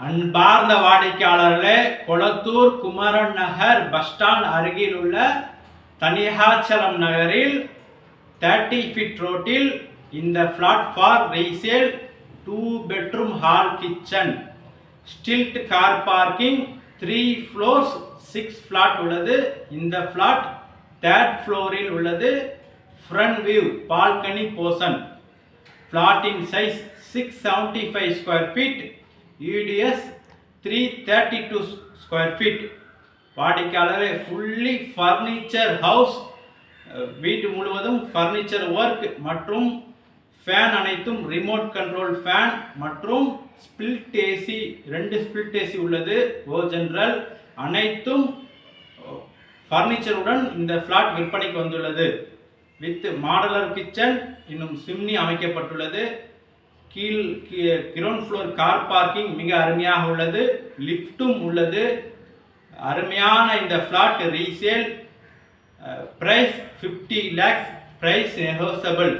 அன்பார்ந்த வாடிக்கையாளர்களே Kolathur Kumaran Nagar bus stand அருகில் உள்ள தனியாச்சலம் நகரில் தேர்ட்டி ஃபீட் ரோட்டில் இந்த flat for resale two bedroom hall kitchen stilt car parking three floors six flat உள்ளது. இந்த ஃப்ளாட் தேர்ட் ஃப்ளோரில் உள்ளது. Front view balcony portion ஃப்ளாட்டின் size six seventy five square feet UDS three thirty two square feet வாடிக்கையாளரே fully furniture house வீட்டு முழுவதும் furniture work மற்றும் fan அனைத்தும் remote control fan மற்றும் split AC ரெண்டு ஸ்பிளிட் ஏசி உள்ளது. O General அனைத்தும் ஃபர்னிச்சருடன் இந்த ஃப்ளாட் விற்பனைக்கு வந்துள்ளது. வித் மாடலர் கிச்சன் இன்னும் சிம்னி அமைக்கப்பட்டுள்ளது. கீழ் கிரவுண்ட் ஃப்ளோர் கார் பார்க்கிங் மிக அருமையாக உள்ளது. லிஃப்ட்டும் உள்ளது. அருமையான இந்த flat resale price fifty lakhs price negotiable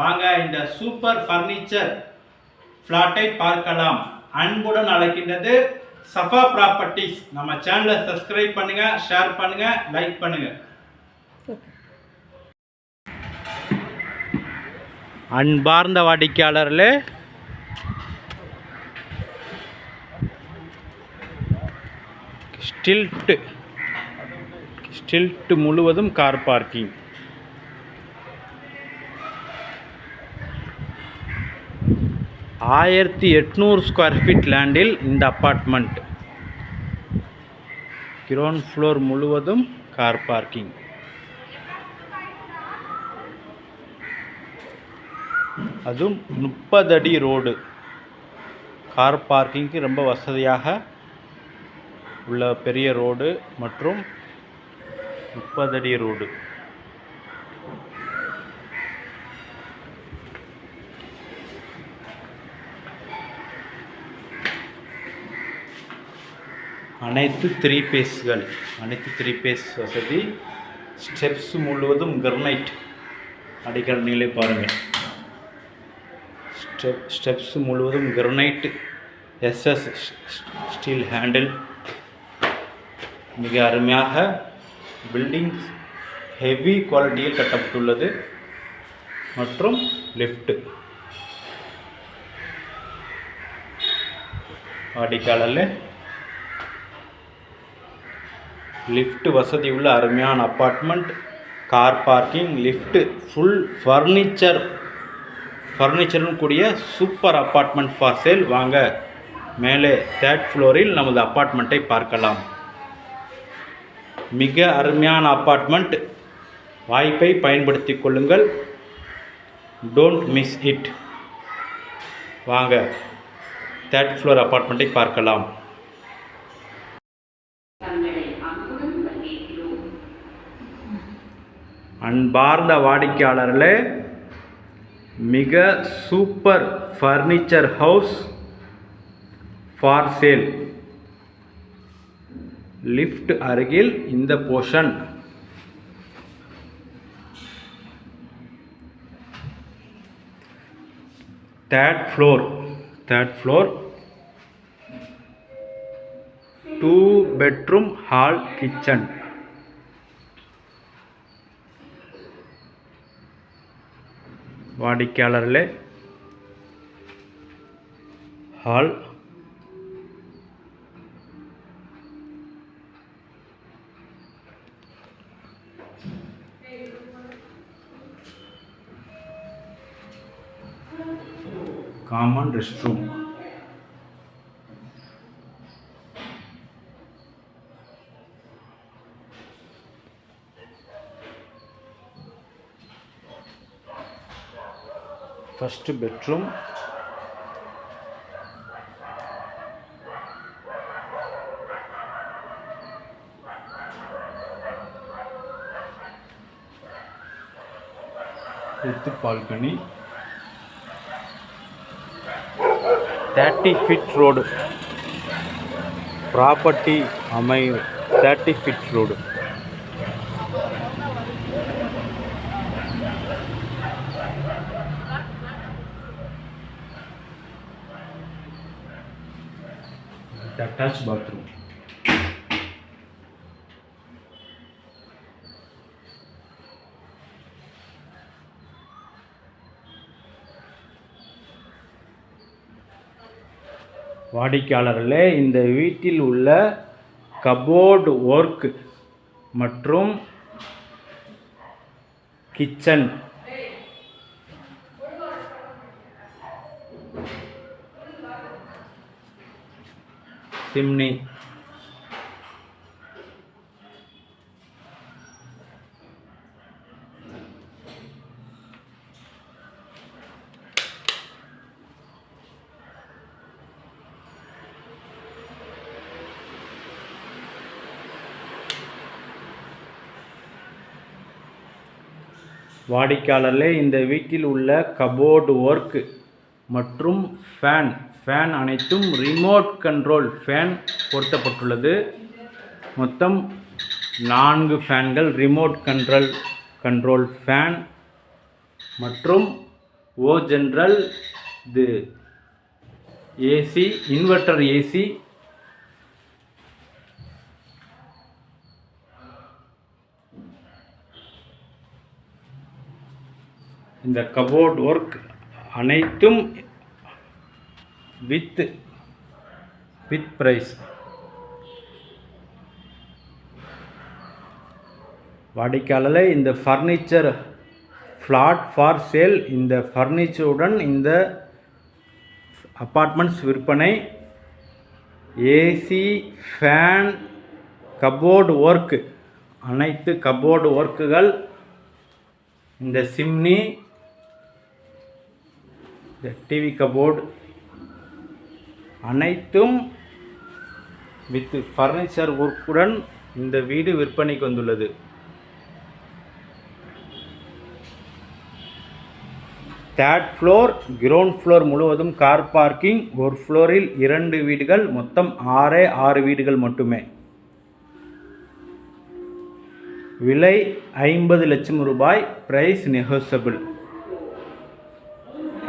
வாங்க இந்த சூப்பர் ஃபர்னிச்சர் ஃப்ளாட்டை பார்க்கலாம். அன்புடன் அழைக்கின்றது சஃபா ப்ராப்பர்ட்டிஸ் நம்ம சேனலை சப்ஸ்கிரைப் பண்ணுங்கள் ஷேர் பண்ணுங்கள் லைக் பண்ணுங்கள் அன்பார்ந்த வாடிக்கையாளர்களே. ஸ்டில்ட்டு ஸ்டில்ட்டு முழுவதும் கார் பார்க்கிங். ஆயிரத்தி எட்நூறு ஸ்கொயர் ஃபீட் லேண்டில் இந்த அப்பார்ட்மெண்ட். கிரவுண்ட் ஃப்ளோர் முழுவதும் கார் பார்க்கிங். அதுவும் முப்பது அடி ரோடு. கார் பார்க்கிங்க்கு ரொம்ப வசதியாக உள்ள பெரிய ரோடு மற்றும் முப்பது அடி ரோடு. அனைத்து த்ரீ பேஸ்கள் அனைத்து த்ரீ பேஸ் வசதி. ஸ்டெப்ஸ் முழுவதும் கிரனைட் அடிக்கல் நீங்களே பாருங்கள். ஸ்டெப் ஸ்டெப்ஸ் முழுவதும் கிரனைட் எஸ்எஸ் ஸ்டீல் ஹேண்டில். மிக அருமையாக பில்டிங் ஹெவி குவாலிட்டியில் கட்டப்பட்டுள்ளது. மற்றும் லிஃப்ட்டு வாடிக்காலில் லிஃப்ட் வசதி உள்ள அருமையான apartment car parking lift full furniture ஃபர்னிச்சருடன் கூடிய சூப்பர் அப்பார்ட்மெண்ட் ஃபார் சேல் வாங்க மேலே தேர்ட் ஃப்ளோரில் நமது அப்பார்ட்மெண்ட்டை பார்க்கலாம். மிக அருமையான அப்பார்ட்மெண்ட் வாய்ப்பை பயன்படுத்தி கொள்ளுங்கள். டோன்ட் மிஸ் இட் வாங்க தேர்ட் ஃப்ளோர் அப்பார்ட்மெண்ட்டை பார்க்கலாம். அன்பார்ந்த வாடிக்கையாளர்களே மிக super furniture house for sale lift அருகில் இந்த portion third floor third floor two bedroom hall kitchen வாடிக்கையாளர்களே hall common rest room first bedroom with balcony thirty feet road property அமை thirty feet road the attached bathroom. வாடிக்கையாளர்களே இந்த வீட்டில் உள்ள cupboard work மற்றும் kitchen chimney வாடிக்கையாளர்களே இந்த வீட்டில் உள்ள கபோர்டு ஒர்க்கு மற்றும் ஃபேன் ஃபேன் அனைத்தும் ரிமோட் கண்ட்ரோல் ஃபேன் பொருத்தப்பட்டுள்ளது. மொத்தம் நான்கு ஃபேன்கள் ரிமோட் கண்ட்ரோல் கண்ட்ரோல் ஃபேன் மற்றும் ஓ ஜென்ரல் இது. ஏசி இன்வெர்ட்டர் ஏசி இந்த கபோர்ட் ஒர்க் அனைத்தும் வித் வித் ப்ரைஸ் வாடிக்கையாளர் இந்த ஃபர்னிச்சர் ஃப்ளாட் ஃபார் சேல் இந்த ஃபர்னிச்சருடன் இந்த அப்பார்ட்மெண்ட்ஸ் விற்பனை ஏசி ஃபேன் கபோர்டு ஒர்க்கு அனைத்து கபோர்டு ஒர்க்குகள் இந்த சிம்னி இந்த டிவி கபோர்டு அனைத்தும் வித் ஃபர்னிச்சர் ஒர்க்குடன் இந்த வீடு விற்பனைக்கு வந்துள்ளது. தேர்ட் ஃப்ளோர் கிரவுண்ட் ஃப்ளோர் முழுவதும் கார் பார்க்கிங் ஒரு ஃப்ளோரில் இரண்டு வீடுகள் மொத்தம் ஆறே ஆறு வீடுகள் மட்டுமே. விலை ஐம்பது லட்சம் ரூபாய் ப்ரைஸ் நெகோசபிள்